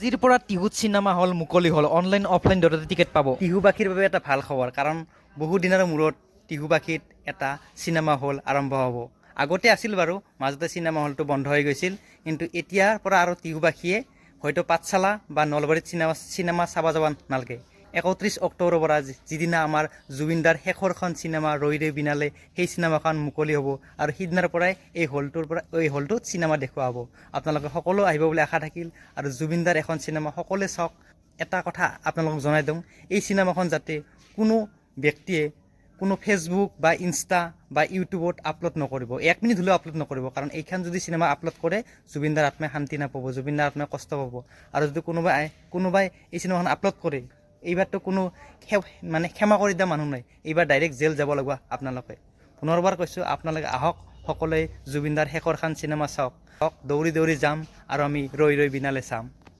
আজিৰ পৰা টিহুত cinema hall, মুকলি হ'ল অনলাইন অফলাইন দুয়োটাতে টিকেট পাব। টিহুবাসীৰ বাবে এটা ভালো খবৰ, কাৰণ বহুদিনৰ মূৰত টিহুবাসীত এটা চিনেমা হল আৰম্ভ হ'ব। আগতে আছিল বাৰু, মাজতে চিনেমা হলটো বন্ধ হৈ গৈছিল, কিন্তু এতিয়াৰ পৰা আৰু টিহুবাসীয়ে হয়তো পাঠশালা বা নলবাৰীত চিনেমা চিনেমা চাব যাব নালাগে। একত্ৰিছ অক্টোবৰৰ পৰা যিদিনা আমাৰ জুবিনদাৰ শেষৰখন চিনেমা ৰৈ ৰৈ বিনালে, সেই চিনেমাখন মুকলি হ'ব আৰু সিদিনাৰ পৰাই এই হলটোৰ পৰা এই হলটোত চিনেমা দেখুওৱা হ'ব। আপোনালোকে সকলো আহিব বুলি আশা থাকিল আৰু জুবিনদাৰ এখন চিনেমা সকলোৱে চাওক। এটা কথা আপোনালোকক জনাই দিওঁ, এই চিনেমাখন যাতে কোনো ব্যক্তিয়ে কোনো ফেচবুক বা ইনষ্টা বা ইউটিউবত আপলোড নকৰিব। এক মিনিট হ'লেও আপলোড নকৰিব, কাৰণ এইখন যদি চিনেমা আপলোড কৰে, জুবিনদাৰ আত্মাই শান্তি নাপাব, জুবিনদাৰ আত্মাই কষ্ট পাব। আৰু যদি কোনোবাই কোনোবাই এই চিনেমাখন আপলোড কৰে এইবাৰতো কোনো ক্ষে- মানে ক্ষমা কৰি দিয়া মানুহ নাই। এইবাৰ ডাইৰেক্ট জেল যাব লাগিব আপোনালোকে। পুনৰবাৰ কৈছোঁ, আপোনালোকে আহক, সকলোৱে জুবিনদাৰ শেষৰখন চিনেমা চাওক। দৌৰি দৌৰি যাম আৰু আমি ৰৈ ৰৈ বিনালে চাম।